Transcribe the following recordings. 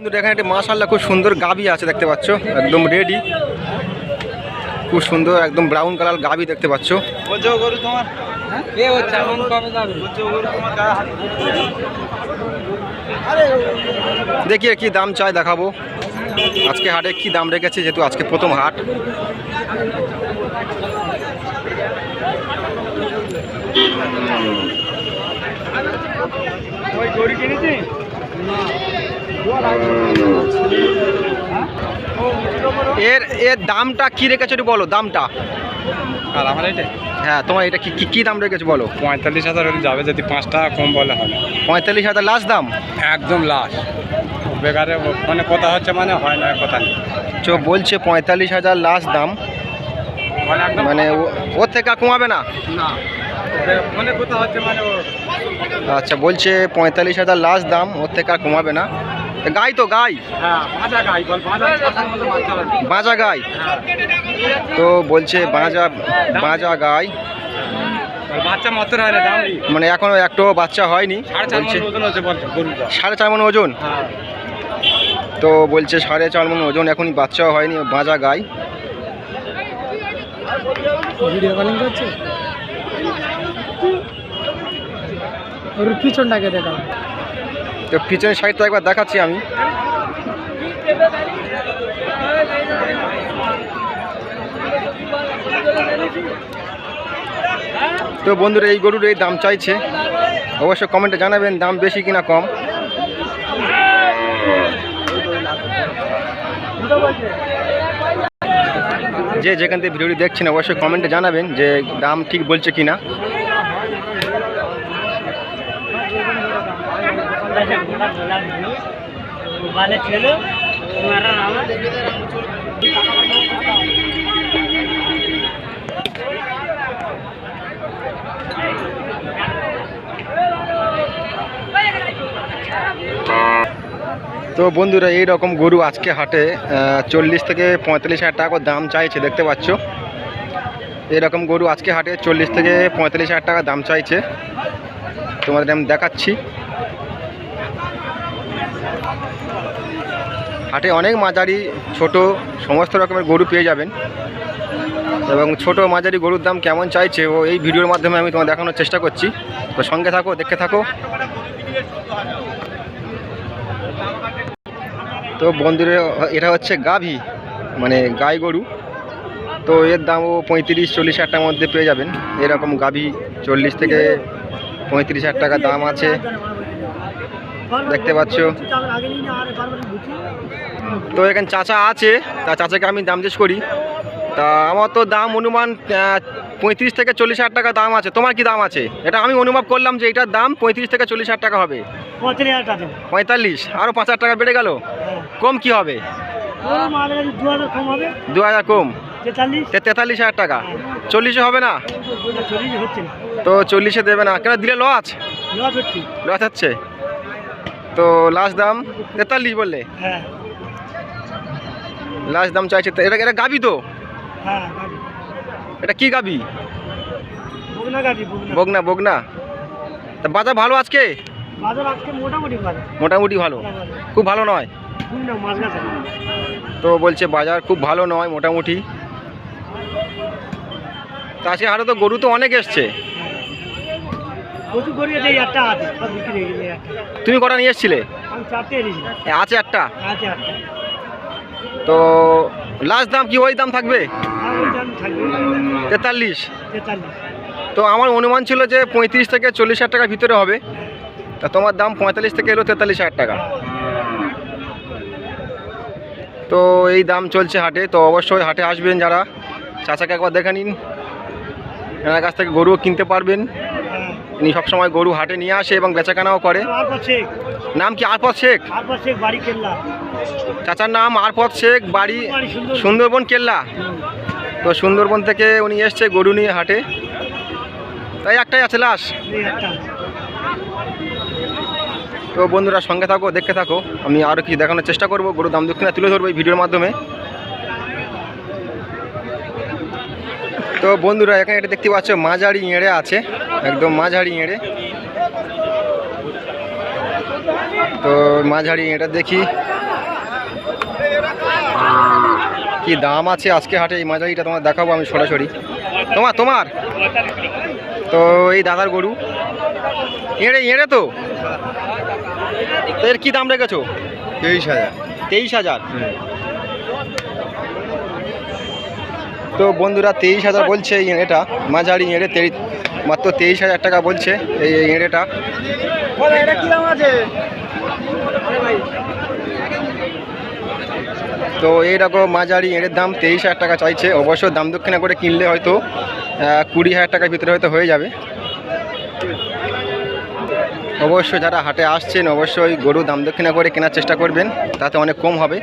কিন্তু এখানে একটি মাশাল্লাহ খুব সুন্দর গাবি আছে দেখতে পাচ্ছ একদম রেডি খুব সুন্দর একদম ব্রাউন কালার গাবি দেখতে পাচ্ছ দেখি কি দাম চাই দেখাবো আজকে হাটে কি দাম রেখেছে যেহেতু আজকে প্রথম হাট এর এর দামটা কি রেখেছো একটু বলো দামটা। আর আমার এটা? হ্যাঁ তোমার এটা কি কি- দাম রেখেছো বলো। পঁয়তাল্লিশ হাজার যাবে যদি পাঁচ টাকা কম বলে হবে। পঁয়তাল্লিশ হাজার লাস্ট দাম? একদম লাস্ট বেকারে মানে কথা হচ্ছে মানে হয় না কথা নেই। চো বলছে পঁয়তাল্লিশ হাজার লাস্ট দাম। মানে মানে ও- থেকে কমাবে না? না। মানে কথা হচ্ছে মানে আচ্ছা বলছে পঁয়তাল্লিশ হাজার লাস্ট দাম ওর থেকে আর কমাবে না। গাই তো গাই? হ্যাঁ গাই বাঁজা গাই হ্যাঁ তো বলছে বাঁজা বাঁজা গাই। বাচ্চা মাত্র হয় না দাম মানে এখনও একটু বাচ্চা হয়নি সাড়ে চার মন ওজন হ্যাঁ। তো বলছে সাড়ে চার মন ওজন এখনই বাচ্চাও হয়নি বাঁজা গাই। ভিডিও কলিং করছে? ওর পিছনটাকে দেখাও। তো পিছনের সাইডটা একবার দেখাচ্ছি আমি। তো বন্ধুরা, এই গরুর এই দাম চাইছে। অবশ্য কমেন্টে জানাবেন দাম বেশি কিনা কম। যে যেখান থেকে ভিডিওটি দেখছেন, অবশ্যই কমেন্টে জানাবেন যে দাম ঠিক বলছে কিনা। তো বন্ধুরা এই রকম গরু আজকে হাটে চল্লিশ থেকে পঁয়তাল্লিশ হাজার টাকা দাম চাইছে, দেখতে পাচ্ছ? এরকম গরু আজকে হাটে চল্লিশ থেকে পঁয়তাল্লিশ হাজার টাকা দাম চাইছে। তোমাদের আমি দেখাচ্ছি। হাটে অনেক মাঝারি, ছোট, সমস্ত রকমের গরু পেয়ে যাবেন। এবং ছোট মাঝারি গরুর দাম কেমন চাইছে, ও এই ভিডিওর মাধ্যমে আমি তোমার দেখানোর চেষ্টা করছি। তো সঙ্গে থাকো, দেখতে থাকো। তো বন্ধুরা, এটা হচ্ছে গাভী মানে গাই গরু। তো এর দামও পঁয়ত্রিশ, চল্লিশ হাজার টাকার মধ্যে পেয়ে যাবেন। এরকম গাভী চল্লিশ থেকে পঁয়ত্রিশ হাজার টাকা দাম আছে। দেখতে পাচ্ছ। তো এখানে চাচা আছে তা চাচাকে আমি দাম জিজ্ঞেস করি। তা আমার তো দাম অনুমান পঁয়ত্রিশ থেকে চল্লিশ হাজার টাকা দাম আছে। তোমার কি দাম আছে? এটা আমি অনুভব করলাম যে এটার দাম পঁয়ত্রিশ থেকে চল্লিশ হাজার টাকা হবে। পঁয়তাল্লিশ আরও পাঁচ হাজার টাকা বেড়ে গেল। কম কি হবে? দু হাজার কম। তেতাল্লিশ হাজার টাকা। চল্লিশে হবে না? তো চল্লিশে দেবে না। কেন দিলে লস লস হচ্ছে? তো লাস্ট দাম তেতাল্লিশ বললে? হ্যাঁ। লাস্ট দাম চাইছে তো এটা এটা গাবি তো? হ্যাঁ এটা কি গাবি? বগনা বগনা তা বাজার ভালো আজকে? বাজার আজকে মোটামুটি মোটামুটি ভালো? খুব ভালো নয়। তো বলছে বাজার খুব ভালো নয় মোটামুটি। তা আজকে হাটে তো গরু তো অনেক এসছে প্রচুর গড়িয়েছে এই একটা আছে সব বিক্রি হয়ে গেছে এই একটা তুমি কটা নিয়ে এসছিলে? আছে একটা? তো লাস্ট দাম কি ওই দাম থাকবে? তেতাল্লিশ। তো আমার অনুমান ছিল যে পঁয়ত্রিশ থেকে চল্লিশ হাজার টাকার ভিতরে হবে। তা তোমার দাম পঁয়তাল্লিশ থেকে এলো তেতাল্লিশ হাজার টাকা। তো এই দাম চলছে হাটে তো অবশ্যই হাটে আসবেন যারা। চাচাকে একবার দেখে নিন। এনার কাছ থেকে গরুও কিনতে পারবেন। ইনি সবসময় গরু হাটে নিয়ে আসে এবং বেচাকেনাও করে। নাম কি? আরপদ শেখ? চাচার নাম আরপদ শেখ বাড়ি বাড়ি সুন্দরবন। কেল্লা। তো সুন্দরবন থেকে উনি এসছে গরু নিয়ে হাটে। তাই একটাই আছে লাশ। তো বন্ধুরা সঙ্গে থাকো দেখতে থাকো। আমি আরও কিছু দেখানোর চেষ্টা করব। গরু দাম দক্ষিণা তুলে ধরবো এই ভিডিওর মাধ্যমে। তো বন্ধুরা এখানে এটা দেখতে পাচ্ছ মাঝারি এঁড়ে আছে একদম মাঝারি এঁড়ে। তো মাঝারি এঁড়ে দেখি। কি দাম আছে আজকে হাটে এই মাঝারিটা তোমার দেখাবো আমি সরাসরি। তোমার তোমার? তো এই দাদার গরু। এঁড়ে এঁড়ে তো? তো এর কি দাম রেখেছো? তেইশ হাজার। তেইশ হাজার? তো বন্ধুরা তেইশ হাজার বলছে এই এঁড়েটা মাঝারি এঁড়ে তেই মাত্র তেইশ হাজার টাকা বলছে এই এঁড়েটা তো এইরকম মাঝারি এঁড়ের দাম তেইশ হাজার টাকা চাইছে। অবশ্য দাম দক্ষিণা করে কিনলে হয়তো কুড়ি হাজার টাকার ভিতরে হয়তো হয়ে যাবে। অবশ্য যারা হাটে আসছেন, অবশ্যই গরু দাম দক্ষিণা করে কেনার চেষ্টা করবেন, তাতে অনেক কম হবে।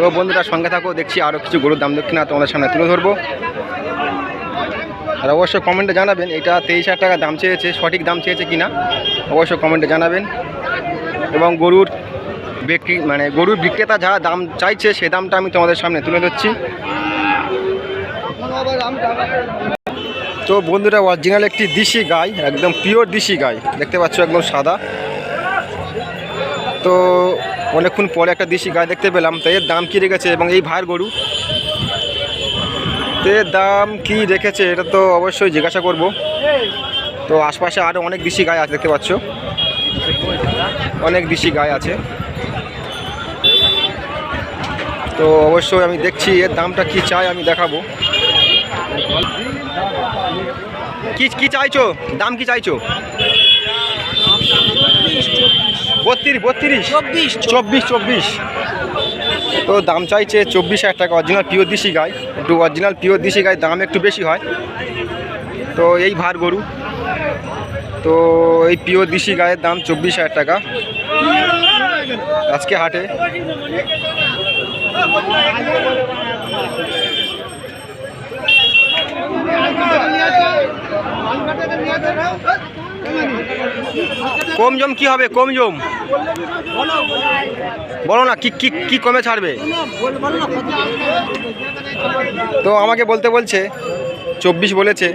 তো বন্ধুরা, সঙ্গে থাকো, দেখছি আরও কিছু গরুর দাম দক্ষিণা তোমাদের সামনে তুলে ধরবো। আর অবশ্যই কমেন্টে জানাবেন, এটা তেইশ হাজার টাকা দাম চেয়েছে, সঠিক দাম চেয়েছে কি না অবশ্যই কমেন্টে জানাবেন। এবং গরুর বিক্রি মানে গরুর বিক্রেতা যা দাম চাইছে, সে দামটা আমি তোমাদের সামনে তুলে ধরছি। তো বন্ধুরা অরিজিনাল একটি দিশি গাই, একদম পিওর দিশি গাই, দেখতে পাচ্ছ একদম সাদা। তো অনেকক্ষণ পরে একটা দেশি গাই দেখতে পেলাম, তো এর দাম কী রেখেছে এবং এই ভাইয়ের গরু? তো এর দাম কি রেখেছে এটা তো অবশ্যই জিজ্ঞাসা করব। তো আশপাশে আরও অনেক দেশি গাই আছে, দেখতে পাচ্ছ? অনেক দেশি গাই আছে। তো অবশ্যই আমি দেখছি এর দামটা কি চাই, আমি দেখাবো। কি কি চাইছো? দাম কি চাইছো? বত্রিশ বত্রিশ। চব্বিশ চব্বিশ। চব্বিশ তো দাম চাইছে চব্বিশ হাজার টাকা অরিজিনাল পিওর দিশি গাই। একটু অরিজিনাল পিওর দিশি গাই দাম একটু বেশি হয়। তো এই ভার গরু। তো এই পিওর দিশি গায়ের দাম চব্বিশ হাজার টাকা। আজকে হাটে। কম জম কি হবে? কম জম বলো না, কি কি কি কমে ছাড়বে? তো আমাকে বলতে বলছে, চব্বিশ বলেছে।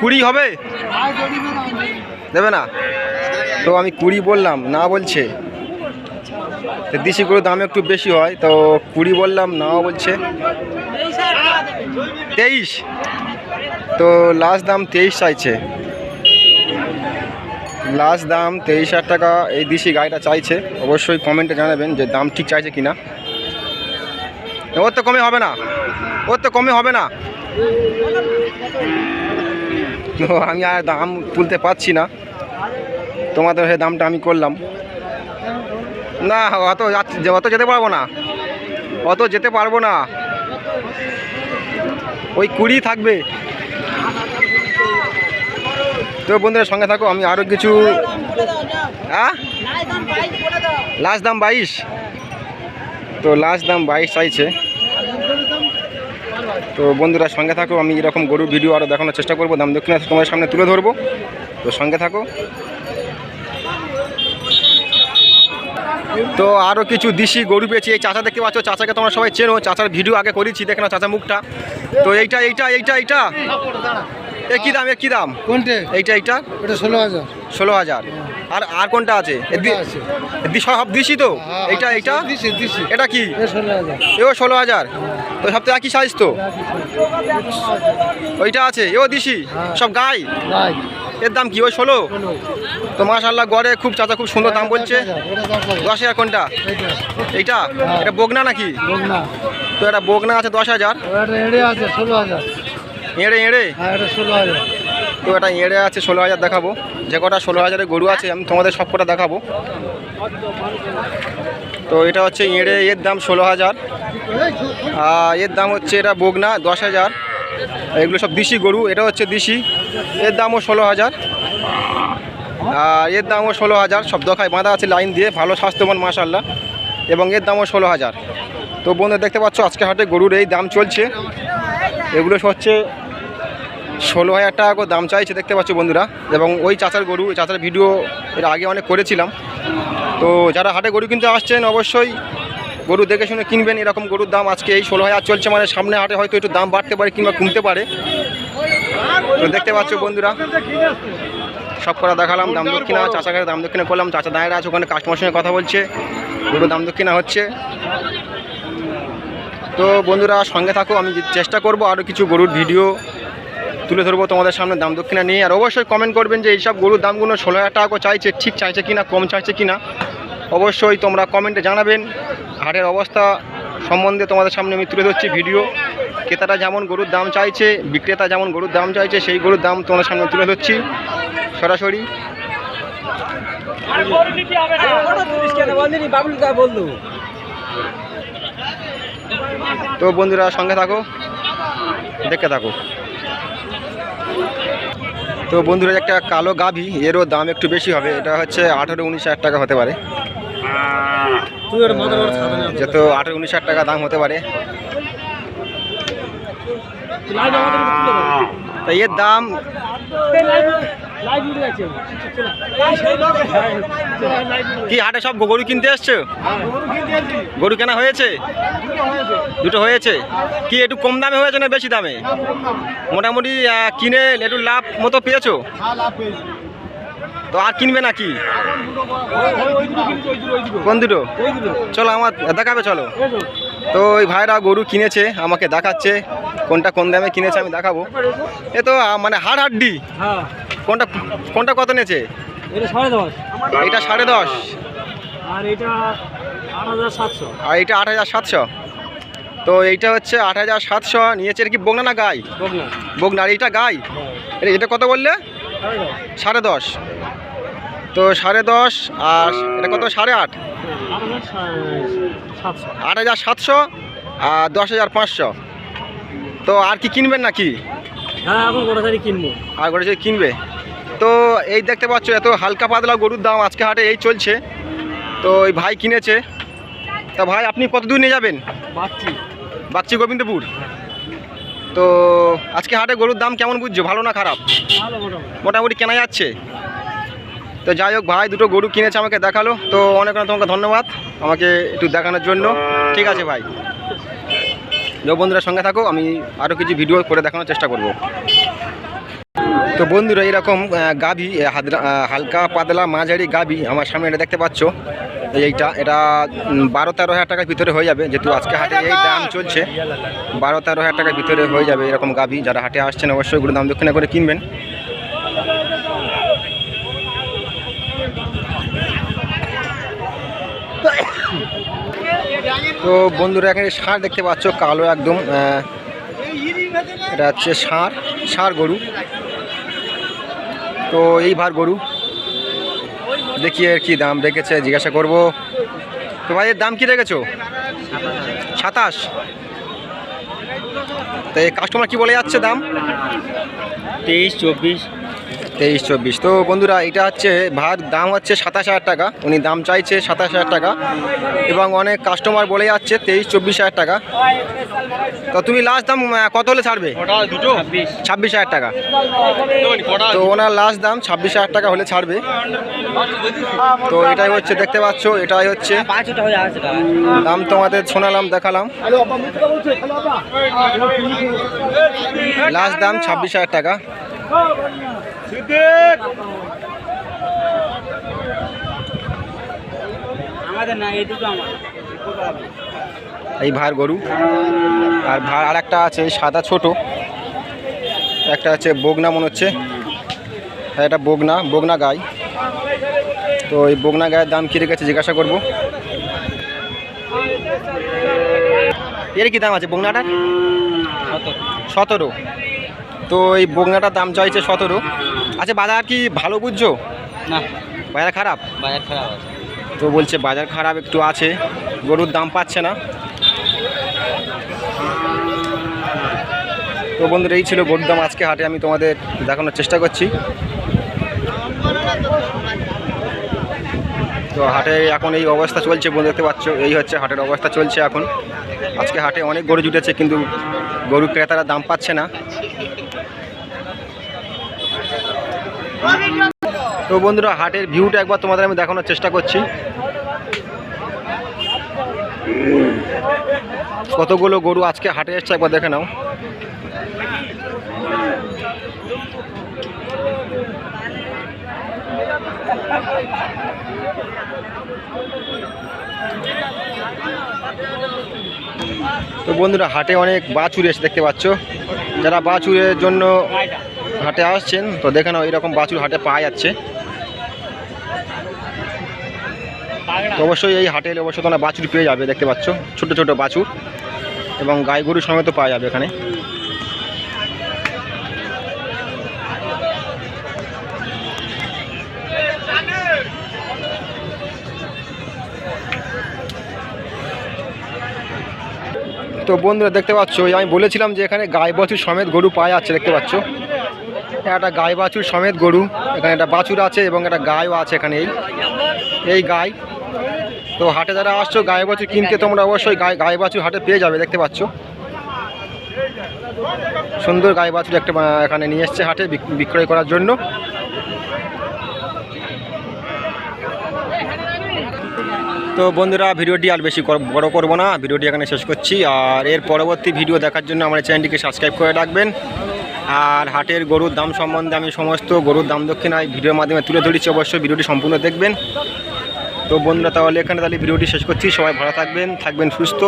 কুড়ি হবে? দেবে না। তো আমি কুড়ি বললাম, না বলছে। তো দেশি গরুর দাম একটু বেশি হয়, তো কুড়ি বললাম, নাও বলছে। তেইশ। তো লাস্ট দাম তেইশ চাইছে। লাস্ট দাম তেইশ হাজার টাকা এই দিশি গাড়িটা চাইছে। অবশ্যই কমেন্টে জানাবেন যে দাম ঠিক চাইছে কিনা। ওর তো কমে হবে না। ওর তো কমে হবে না। তো আমি আর দাম তুলতে পারছি না। তোমাদের হয়ে দামটা আমি করলাম। না, অত অত যেতে পারব না। অত যেতে পারব না। ওই কুড়ি থাকবে। তো বন্ধুরা সঙ্গে থাকো, আমি আরও কিছু হ্যাঁ? লাস্ট দাম বাইশ। তো লাস্ট দাম বাইশ চাইছে। তো বন্ধুরা সঙ্গে থাকো, আমি এরকম গরুর ভিডিও আরও দেখানোর চেষ্টা করব, দাম দক্ষিণা তোমার সামনে তুলে ধরবো। তো সঙ্গে থাকো। তো আরও কিছু দিশি গরু পেয়েছি, এই চাচা দেখতে পাচ্ছ, চাচাকে তোমরা সবাই চেনো, চাচার ভিডিও আগে করেছি, দেখে না চাচা মুখটা। তো এইটা এইটা এইটা এইটা। এ কী দাম এ কী দাম? কোনটে? এইটা এইটা? এটা ষোলো হাজার। ষোলো হাজার। আর আর কোনটা আছে? সব দিশি তো? এইটা এইটা? দিছি দিছি। এটা কি? এও ষোলো হাজার। তো সব তো একই সাইজ তো? ওইটা আছে এও দিশি সব গাই? এর দাম কি ওই ষোলো? তো মাশাল্লাহ গড়ে খুব চাচা খুব সুন্দর দাম বলছে। দশ হাজার কোনটা? এটা এইটা? এটা বগনা নাকি? তো এটা বগনা আছে দশ হাজার। ষোলো হাজার। এঁড়ে এঁড়ে হ্যাঁ এটা ষোলো হাজার। তো এটা এঁড়ে আছে ষোলো হাজার দেখাবো। যে কটা ষোলো হাজারের গরু আছে আমি তোমাদের সব কটা দেখাবো। তো এটা হচ্ছে এঁড়ে এর দাম ষোলো হাজার। আর এর দাম হচ্ছে এটা বগনা দশ হাজার। এগুলো সব দিশি গরু এটা হচ্ছে দিশি। এর দামও ষোলো হাজার। আর এর দামও ষোলো হাজার সব দখায় বাঁধা আছে লাইন দিয়ে ভালো স্বাস্থ্যবান মাসাল্লাহ এবং এর দামও ষোলো হাজার। তো বন্ধু দেখতে পাচ্ছ আজকে হাটে গরুর এই দাম চলছে। এগুলো হচ্ছে ষোলো হাজার টাকা করে দাম চাইছে, দেখতে পাচ্ছ বন্ধুরা। এবং ওই চাচার গরু চাচার ভিডিও এর আগে অনেক করেছিলাম। তো যারা হাটে গরু কিনতে আসছেন, অবশ্যই গরু দেখে শুনে কিনবেন। এরকম গরুর দাম আজকে এই ষোলো হাজার চলছে। মানে সামনে হাটে হয়তো একটু দাম বাড়তে পারে কিংবা কমতে পারে। তো দেখতে পাচ্ছ বন্ধুরা, সব করা দেখালাম। দাম দক্ষিণা, চাচা কাছে দাম দক্ষিণা করলাম। চাচা দাঁড়িয়ে আছে ওখানে কাস্টমার সঙ্গে কথা বলছে। গরু দাম দক্ষিণা হচ্ছে। তো বন্ধুরা, সঙ্গে থাকো, আমি চেষ্টা করব আরও কিছু গরুর ভিডিও তুলে ধরবো তোমাদের সামনে দাম দক্ষিণা নিয়ে। আর অবশ্যই কমেন্ট করবেন যে এইসব গরুর দামগুলো ষোলো হাজার টাকা চাইছে, ঠিক চাইছে কিনা, কম চাইছে কিনা। অবশ্যই তোমরা কমেন্টে জানাবেন। হাটের অবস্থা সম্বন্ধে তোমাদের সামনে আমি তুলে ধরছি ভিডিও ক্রেতারা যেমন গরুর দাম চাইছে, বিক্রেতা যেমন গরুর দাম চাইছে, সেই গরুর দাম তোমাদের সামনে তুলে ধরছি। সরাসরি। তো বন্ধুরা সঙ্গে থাকো, দেখতে থাকো। তো বন্ধুরা একটা কালো গাভি এরও দাম একটু বেশি হবে। এটা হচ্ছে আঠারো উনিশ হাজার টাকা হতে পারে। যত আঠারো উনিশ হাজার টাকা দাম হতে পারে। তা এর দাম কি হাটে সব গরু কিনতে এসছো? গরু কেনা হয়েছে? দুটো হয়েছে। কি একটু কম দামে হয়েছে না বেশি দামে? মোটামুটি কিনে একটু লাভ মতো পেয়েছ? তো আর কিনবে নাকি কোন দুটো? চলো আমার দেখাবে চলো। তো ওই ভাইরা গরু কিনেছে আমাকে দেখাচ্ছে কোনটা কোন দামে কিনেছে আমি দেখাবো। এ তো মানে হাড় হাড্ডি। হ্যাঁ। কোনটা কোনটা কত নিয়েছে? এটা সাড়ে দশ। এটা সাড়ে দশ। আর এটা আট হাজার সাতশো। আর এটা আট হাজার সাতশো। তো এইটা হচ্ছে আট হাজার সাতশো। নিয়েছে এটা কি বগনা না গাই? বগনা। আর এইটা গাই? এটা কত বললে? সাড়ে দশ। তো সাড়ে দশ আর এটা কত? সাড়ে আট। আট হাজার সাতশো। আর দশ হাজার পাঁচশো। তো আর কি কিনবেন নাকি? হ্যাঁ এখন গোটা শাড়ি কিনবো। আর করে যদি কিনবে? তো এই দেখতে পাচ্ছ এত হালকা পাতলা গরুর দাম আজকে হাটে এই চলছে। তো এই ভাই কিনেছে। তা ভাই আপনি কত দূর নিয়ে যাবেন? বাচ্চি বাগচি গোবিন্দপুর? তো আজকে হাটে গরুর দাম কেমন বুঝছ? ভালো না খারাপ? মোটামুটি। কেনা যাচ্ছে। তো যাই হোক ভাই দুটো গরু কিনেছে আমাকে দেখাল। তো অনেক অনেক তোমাকে ধন্যবাদ আমাকে একটু দেখানোর জন্য। ঠিক আছে ভাই। বন্ধুরা সঙ্গে থাকো আমি আরও কিছু ভিডিও করে দেখানোর চেষ্টা করব। তো বন্ধুরা, এরকম গাভী হালকা পাতলা মাঝারি গাভী আমার সামনে এটা দেখতে পাচ্ছ। এইটা, এটা বারো তেরো হাজার টাকার ভিতরে হয়ে যাবে, যেহেতু আজকে হাটে এই দাম চলছে। বারো তেরো হাজার টাকার ভিতরে হয়ে যাবে এরকম গাভী। যারা হাটে আসছেন, অবশ্যই গুলো দাম দক্ষিণা করে কিনবেন। তো বন্ধুরা, এখানে ষাঁড় দেখতে পাচ্ছ, কালো একদম এটা হচ্ছে ষাঁড় ষাঁড় গরু। তো এই ভার গরু, দেখি আর কি দাম রেখেছে, জিজ্ঞাসা করব। তো ভাই, এর দাম কি রেখেছো? সাতাশ। তো কাস্টমার কি বলে যাচ্ছে দাম? তেইশ, চব্বিশ। তেইশ চব্বিশ। তো বন্ধুরা এটা হচ্ছে ভাত দাম হচ্ছে সাতাশ হাজার টাকা। উনি দাম চাইছে সাতাশ হাজার টাকা এবং অনেক কাস্টমার বলে যাচ্ছে তেইশ চব্বিশ হাজার টাকা। তো তুমি লাস্ট দাম কত হলে ছাড়বে? ছাব্বিশ হাজার টাকা। তো ওনার লাস্ট দাম ছাব্বিশ হাজার টাকা হলে ছাড়বে। তো এটাই হচ্ছে দেখতে পাচ্ছ এটাই হচ্ছে। দাম তোমাদের শোনালাম দেখালাম। লাস্ট দাম ছাব্বিশ হাজার টাকা। এই দুটো ভার গরু। আর ভার আর একটা আছে সাদা ছোট। একটা আছে বগনা মনে হচ্ছে। হ্যাঁ এটা বগনা বগনা গাই। তো এই বগনা গায়ের দাম কী রেখেছে জিজ্ঞাসা করব। এর কি দাম আছে বগনাটার সতেরো। তো এই বগনাটার দাম চাইছে সতেরো। আচ্ছা বাজার কি ভালো বুঝছ? না। বাজার খারাপ? বাজার খারাপ আছে। তো বলছে বাজার খারাপ একটু আছে গরুর দাম পাচ্ছে না। তো বন্ধুরা এই ছিল গরুর দাম আজকে হাটে আমি তোমাদের দেখানোর চেষ্টা করছি। তো হাটে এখন এই অবস্থা চলছে বন্ধু দেখতে পাচ্ছ এই হচ্ছে হাটের অবস্থা চলছে এখন। আজকে হাটে অনেক গরু জুটেছে কিন্তু গরু ক্রেতারা দাম পাচ্ছে না। তো বন্ধুরা, হাটের ভিউটা একবার তোমাদের আমি দেখানোর চেষ্টা করছি। কতগুলো গরু আজকে হাটে এসছে একবার দেখে নাও। তো বন্ধুরা, হাটে অনেক বাছুর এসে দেখতে পাচ্ছ। যারা বাছুরের জন্য হাটে আসছেন, তো দেখে নাও এরকম বাছুর হাটে পাওয়া যাচ্ছে। তো অবশ্যই এই হাটে এলে অবশ্যই তোমরা বাছুর পেয়ে যাবে, দেখতে পাচ্ছ, ছোট ছোট বাছুর। এবং গাই গরু সমেত পাওয়া যাবে এখানে। তো বন্ধুরা, দেখতে পাচ্ছ, আমি বলেছিলাম যে এখানে গাই, বাছুর সমেত গরু পাওয়া যাচ্ছে, দেখতে পাচ্ছ। একটা গাই বাছুর সমেত গরু, এখানে একটা বাছুর আছে এবং একটা গাইও আছে এখানে। এই এই গাই, তো হাটে যারা আসছো, গাই বাছুর কিনতে তোমরা অবশ্যই গাই গাই বাছুর হাটে পেয়ে যাবে, দেখতে পাচ্ছ। সুন্দর গাই বাছুর একটা এখানে নিয়ে এসছে হাটে বিক- বিক্রয় করার জন্য। তো বন্ধুরা, ভিডিওটি আর বেশি বড় করব না, ভিডিওটি এখানে শেষ করছি। আর এর পরবর্তী ভিডিও দেখার জন্য আমার চ্যানেলটিকে সাবস্ক্রাইব করে রাখবেন। আর হাটের গরুর দাম সম্বন্ধে আমি সমস্ত গরুর দাম দক্ষিণায় ভিডিওর মাধ্যমে তুলে ধরেছি। অবশ্যই ভিডিওটি সম্পূর্ণ দেখবেন। তো বন্ধুরা, তাহলে এখানে তাহলে ভিডিওটি শেষ করছি। সবাই ভালো থাকবেন থাকবেন সুস্থ।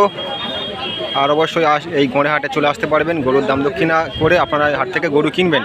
আর অবশ্যই এই গড়ে হাটে চলে আসতে পারবেন গরুর দাম দক্ষিণা করে আপনারা হাট থেকে গরু কিনবেন।